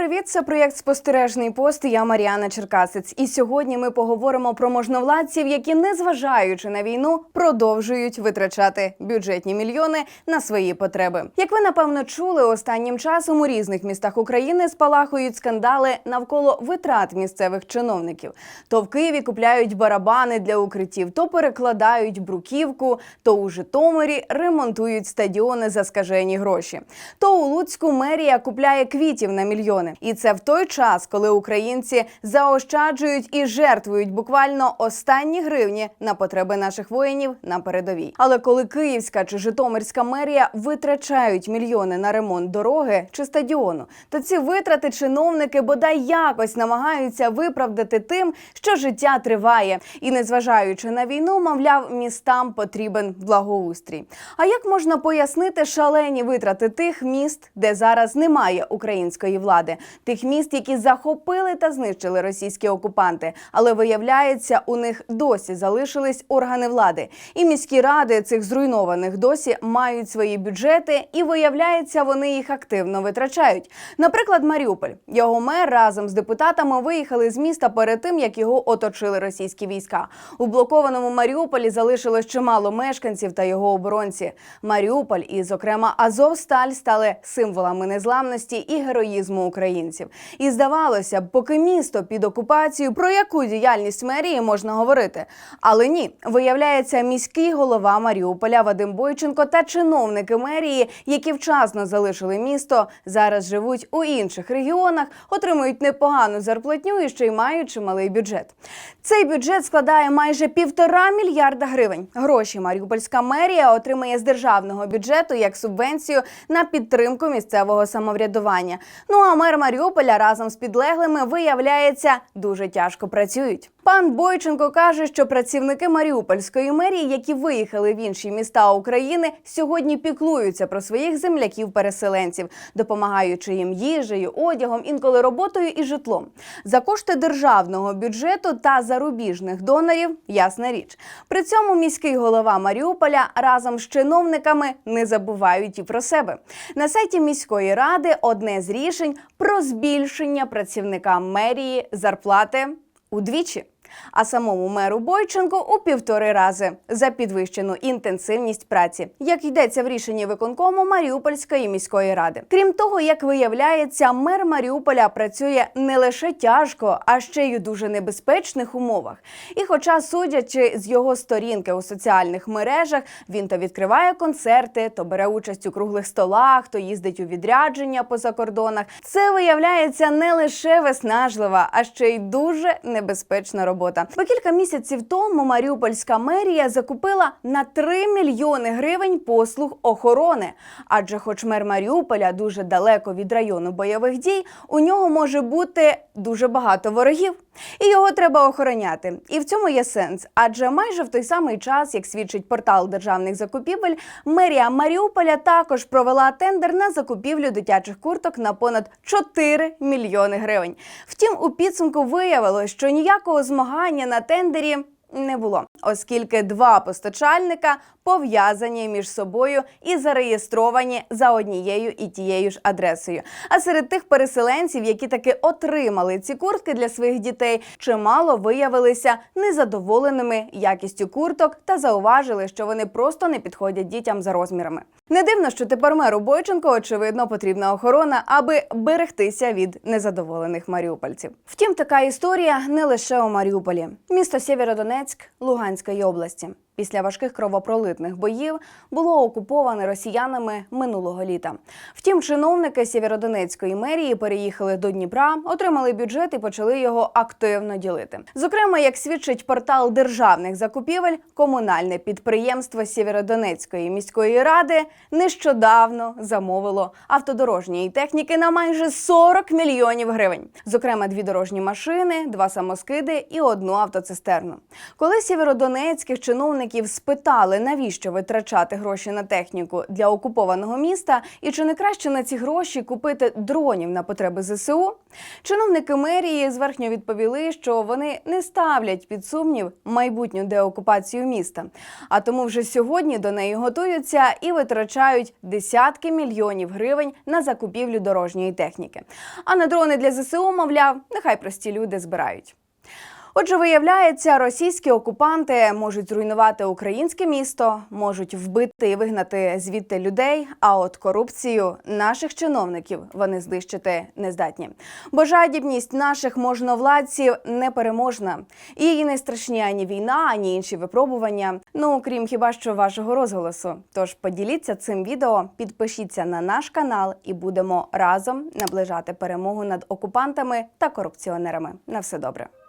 привіт! Це проєкт Спостережний пост. Я Маріана Черкасець. І сьогодні ми поговоримо про можновладців, які, незважаючи на війну, продовжують витрачати бюджетні мільйони на свої потреби. Як ви напевно чули, останнім часом у різних містах України спалахують скандали навколо витрат місцевих чиновників. То в Києві купляють барабани для укриттів, то перекладають бруківку, то у Житомирі ремонтують стадіони за скажені гроші. То у Луцьку мерія купляє квітів на мільйони. І це в той час, коли українці заощаджують і жертвують буквально останні гривні на потреби наших воїнів на передовій. Але коли Київська чи Житомирська мерія витрачають мільйони на ремонт дороги чи стадіону, то ці витрати чиновники бодай якось намагаються виправдати тим, що життя триває, і незважаючи на війну, мовляв, містам потрібен благоустрій. А як можна пояснити шалені витрати тих міст, де зараз немає української влади, тих міст, які захопили та знищили російські окупанти, але виявляється, у них досі залишились органи влади, і міські ради цих зруйнованих досі мають свої бюджети, і виявляється, вони їх активно витрачають. Наприклад, Маріуполь його мер разом з депутатами виїхали з міста перед тим, як його оточили російські війська. У блокованому Маріуполі залишилось чимало мешканців та його оборонці. Маріуполь і, зокрема, Азовсталь стали символами незламності і героїзму українців. І здавалося б, поки місто під окупацією, про яку діяльність мерії можна говорити. Але ні, виявляється, міський голова Маріуполя Вадим Бойченко та чиновники мерії, які вчасно залишили місто, зараз живуть у інших регіонах, отримують непогану зарплатню і ще й мають чималий бюджет. Цей бюджет складає майже півтора мільярда гривень. Гроші Маріупольська мерія отримає з державного бюджету як субвенцію на підтримку місцевого самоврядування. Ну а мер Маріуполя разом з підлеглими виявляється дуже тяжко працюють. Пан Бойченко каже, що працівники Маріупольської мерії, які виїхали в інші міста України, сьогодні піклуються про своїх земляків-переселенців, допомагаючи їм їжею, одягом, інколи роботою і житлом. За кошти державного бюджету та зарубіжних донорів, ясна річ. При цьому міський голова Маріуполя разом з чиновниками не забувають і про себе. На сайті міської ради одне з рішень про збільшення працівникам мерії зарплати удвічі. А самому меру Бойченку у півтори рази за підвищену інтенсивність праці, як йдеться в рішенні виконкому Маріупольської міської ради. Крім того, як виявляється, мер Маріуполя працює не лише тяжко, а ще й у дуже небезпечних умовах. І, хоча, судячи з його сторінки у соціальних мережах, він то відкриває концерти, то бере участь у круглих столах, то їздить у відрядження по закордонах. Це виявляється не лише виснажлива, а ще й дуже небезпечна робота. Бо кілька місяців тому Маріупольська мерія закупила на 3 мільйони гривень послуг охорони. Адже, хоч мер Маріуполя дуже далеко від району бойових дій, у нього може бути дуже багато ворогів. І його треба охороняти. І в цьому є сенс. Адже майже в той самий час, як свідчить портал державних закупівель, мерія Маріуполя також провела тендер на закупівлю дитячих курток на понад 4 мільйони гривень. Втім, у підсумку виявилось, що ніякого змагання на тендері. Не було, оскільки два постачальника пов'язані між собою і зареєстровані за однією і тією ж адресою. А серед тих переселенців, які таки отримали ці куртки для своїх дітей, чимало виявилися незадоволеними якістю курток та зауважили, що вони просто не підходять дітям за розмірами. Не дивно, що тепер меру Бойченко очевидно потрібна охорона, аби берегтися від незадоволених маріупольців. Втім, така історія не лише у Маріуполі. Місто Сєвєродонецьк Луганської області. Після важких кровопролитних боїв було окуповане росіянами минулого літа. Втім, чиновники Сєвєродонецької мерії переїхали до Дніпра, отримали бюджет і почали його активно ділити. Зокрема, як свідчить портал державних закупівель, комунальне підприємство Сєвєродонецької міської ради нещодавно замовило автодорожньої техніки на майже 40 мільйонів гривень. Зокрема, дві дорожні машини, два самоскиди і одну автоцистерну. Коли сєвєродонецьких чиновників чиновників спитали, навіщо витрачати гроші на техніку для окупованого міста, і чи не краще на ці гроші купити дронів на потреби ЗСУ, чиновники мерії зверхньо відповіли, що вони не ставлять під сумнів майбутню деокупацію міста. А тому вже сьогодні до неї готуються і витрачають десятки мільйонів гривень на закупівлю дорожньої техніки. А на дрони для ЗСУ, мовляв, нехай прості люди збирають. Отже, виявляється, російські окупанти можуть зруйнувати українське місто, можуть вбити і вигнати звідти людей. А от корупцію наших чиновників вони знищити не здатні. Бо жадібність наших можновладців непереможна. І її не страшні ані війна, ані інші випробування. Ну крім хіба що вашого розголосу. Тож поділіться цим відео, підпишіться на наш канал і будемо разом наближати перемогу над окупантами та корупціонерами. На все добре.